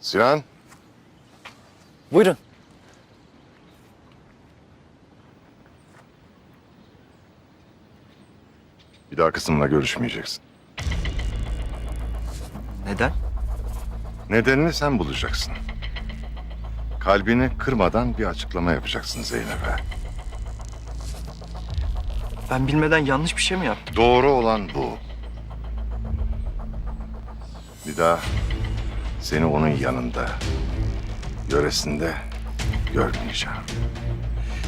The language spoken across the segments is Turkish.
Sinan, Buyurun. bir daha kızımla görüşmeyeceksin. Neden? Nedenini sen bulacaksın. Kalbini kırmadan bir açıklama yapacaksın Zeynep'e. Ben bilmeden yanlış bir şey mi yaptım? Doğru olan bu. Bir daha seni onun yanında, yöresinde görmeyeceğim.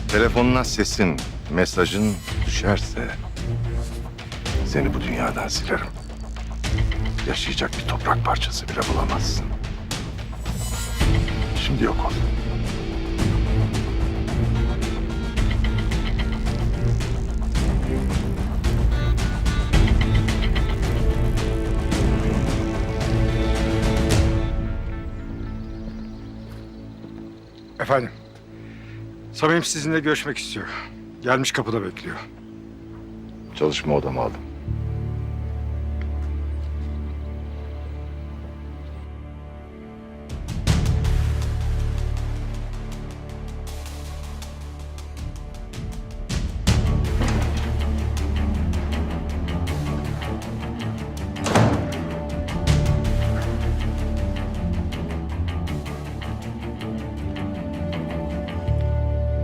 Telefonuna sesin, mesajın düşerse seni bu dünyadan silerim. Yaşayacak bir toprak parçası bile bulamazsın. Şimdi yok ol. Efendim. Samim sizinle görüşmek istiyor. Gelmiş kapıda bekliyor. Çalışma odamı aldım.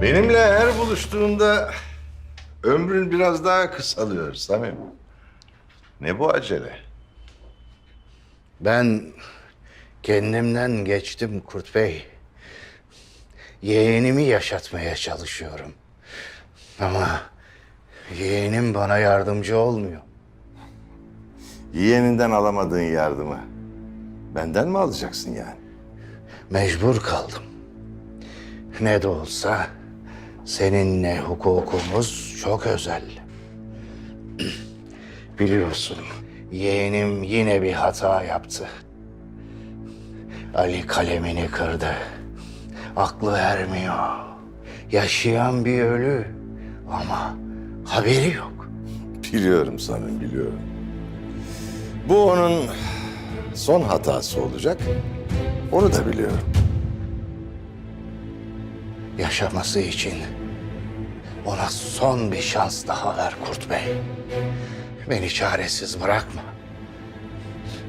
Benimle her buluştuğunda ömrün biraz daha kısalıyor Samim. Ne bu acele? Ben kendimden geçtim Kurt Bey. Yeğenimi yaşatmaya çalışıyorum. Ama yeğenim bana yardımcı olmuyor. Yeğeninden alamadığın yardımı benden mi alacaksın yani? Mecbur kaldım. Ne de olsa seninle hukukumuz çok özel. Biliyorsun yeğenim yine bir hata yaptı. Ali kalemini kırdı. Aklı ermiyor. Yaşayan bir ölü ama haberi yok. Biliyorum Samim, biliyorum. Bu onun son hatası olacak. Onu da biliyorum. Yaşaması için ona son bir şans daha ver Kurt Bey. Beni çaresiz bırakma.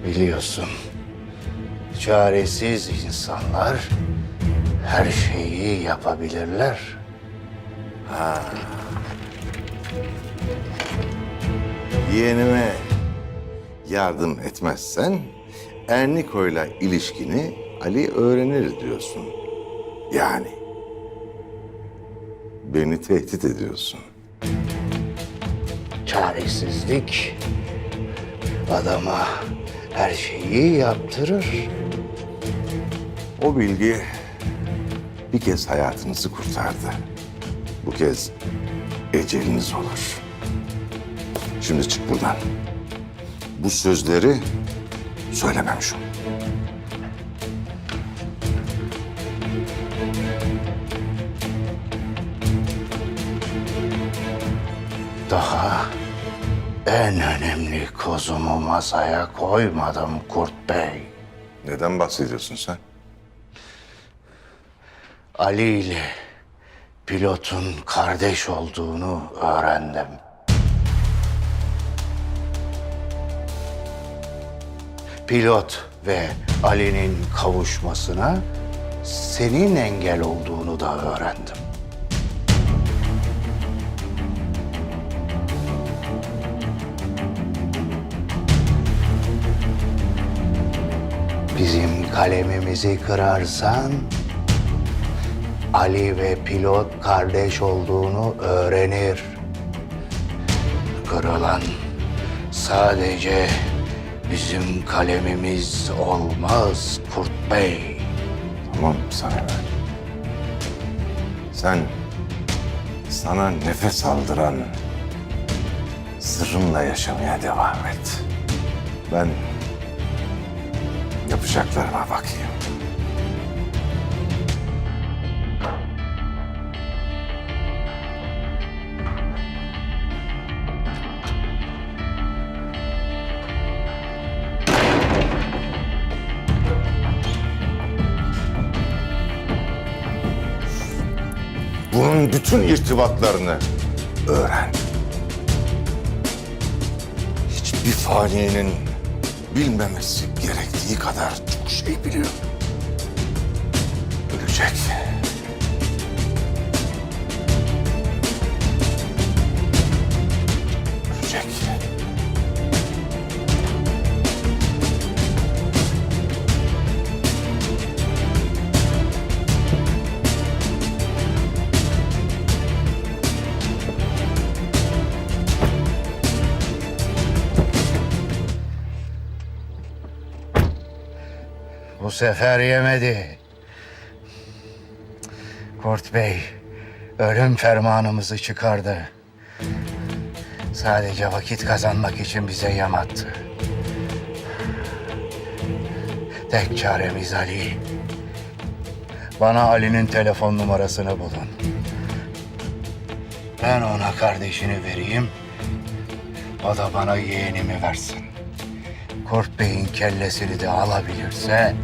Biliyorsun, çaresiz insanlar her şeyi yapabilirler. Yeğenime yardım etmezsen Erniko'yla ilişkini Ali öğrenir diyorsun. Yani beni tehdit ediyorsun. Çaresizlik adama her şeyi yaptırır. O bilgi bir kez hayatınızı kurtardı. Bu kez eceliniz olur. Şimdi çık buradan. Bu sözleri söylemem şu. Daha en önemli kozumu masaya koymadım Kurt Bey. Neden bahsediyorsun sen? Ali ile pilotun kardeş olduğunu öğrendim. Pilot ve Ali'nin kavuşmasına senin engel olduğunu da öğrendim. Bizim kalemimizi kırarsan Ali ve pilot kardeş olduğunu öğrenir. Kırılan sadece bizim kalemimiz olmaz Kurt Bey. Tamam sana ver. Sen sana nefes aldıran sırrımla yaşamaya devam et. Ben Yapacaklarına bakayım. Bunun bütün irtibatlarını öğren. Hiçbir faniyenin bilmemesi gerektiği kadar çok şey biliyor. Ölecek. Bu sefer yemedi. Kurt Bey, ölüm fermanımızı çıkardı. Sadece vakit kazanmak için bize yem attı. Tek çaremiz Ali. Bana Ali'nin telefon numarasını bulun. Ben ona kardeşini vereyim. O da bana yeğenimi versin. Kurt Bey'in kellesini de alabilirse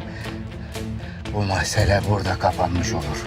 bu mesele burada kapanmış olur.